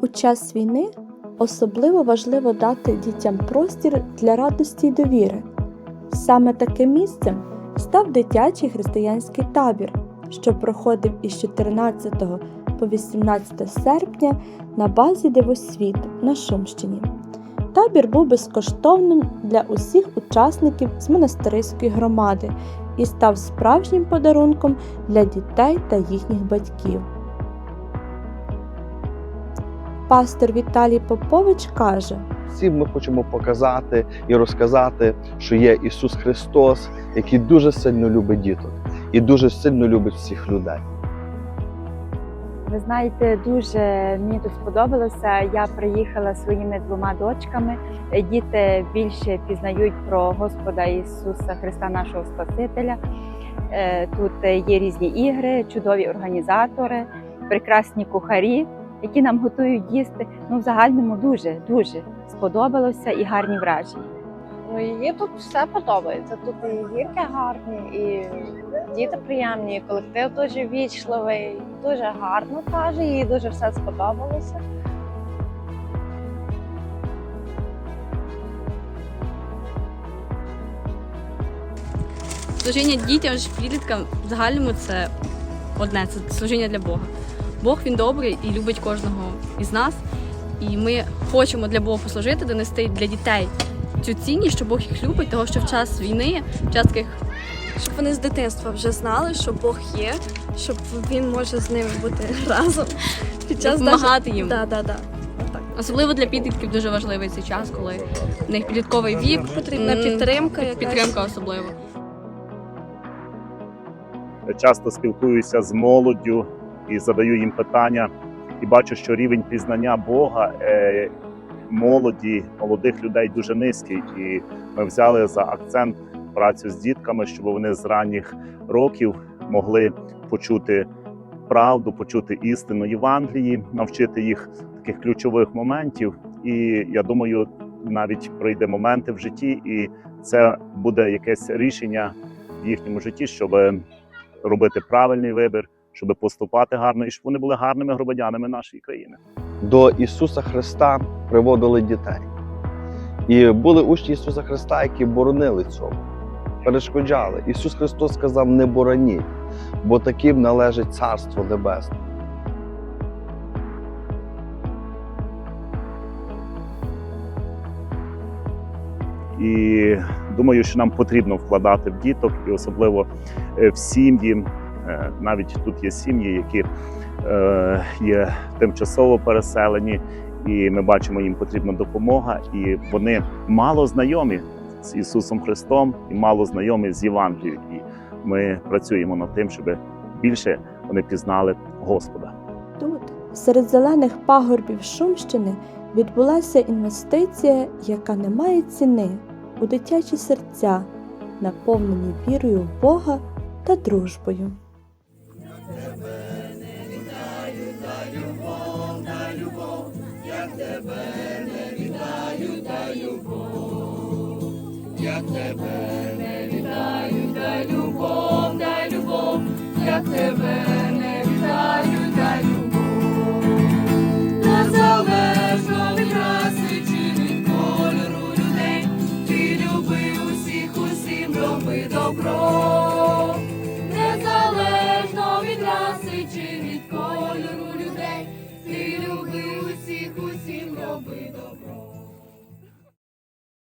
У час війни особливо важливо дати дітям простір для радості й довіри. Саме таким місцем став дитячий християнський табір, що проходив із 14 по 18 серпня на базі Дивосвіт на Шумщині. Табір був безкоштовним для усіх учасників з монастириської громади і став справжнім подарунком для дітей та їхніх батьків. Пастор Віталій Попович каже: Всім ми хочемо показати і розказати, що є Ісус Христос, який дуже сильно любить діток і дуже сильно любить всіх людей. Ви знаєте, дуже мені тут сподобалося. Я приїхала своїми двома дочками. Діти більше пізнають про Господа Ісуса Христа, нашого Спасителя. Е, Тут є різні ігри, чудові організатори, прекрасні кухарі, які нам готують їсти. Ну, в загальному дуже дуже сподобалося і гарні враження. Ну, їй тут все подобається. Тут і гірки гарні, і діти приємні, і колектив дуже вічливий, дуже гарно каже, їй дуже все сподобалося. Служіння дітям ж підліткам в загальному це одне це служіння для Бога. Бог він добрий і любить кожного із нас. І ми хочемо для Бога послужити, донести для дітей цю цінність, що Бог їх любить, того що в час війни, в час таких щоб вони з дитинства вже знали, що Бог є, щоб він може з ними бути разом під час допомагати їм. Да, да, да. Особливо для підлітків дуже важливий цей час, коли в них підлітковий вік. Потрібна підтримка якась. Підтримка особливо. Я часто спілкуюся з молоддю і задаю їм питання, і бачу, що рівень пізнання Бога е, молоді, молодих людей дуже низький. І ми взяли за акцент працю з дітками, щоб вони з ранніх років могли почути правду, почути істину Євангелії, навчити їх таких ключових моментів. І я думаю, навіть прийде моменти в житті, і це буде якесь рішення в їхньому житті, щоб робити правильний вибір, щоб поступати гарно і щоб вони були гарними громадянами нашої країни. До Ісуса Христа приводили дітей. І були учні Ісуса Христа, які боронили цьому, перешкоджали. Ісус Христос сказав: не бороніть, бо таким належить Царство Небесне. І думаю, що нам потрібно вкладати в діток, і особливо е, в сім'ї. Е, Навіть тут є сім'ї, які е, є тимчасово переселені, і ми бачимо, їм потрібна допомога, і вони мало знайомі з Ісусом Христом і мало знайомі з Євангелією. І ми працюємо над тим, щоб більше вони пізнали Господа. Тут, серед зелених пагорбів Шумщини, відбулася інвестиція, яка не має ціни у дитячі серця, наповнені вірою в Бога та дружбою. любов, та любов, як тебе не вітаю, та любов, як тебе не вітаю, та любов, та любов, як тебе не вітаю, та любов, незалежно від раси чи від кольору людей, ти люби усіх, усім роби добро. Незалежно від раси чи від кольору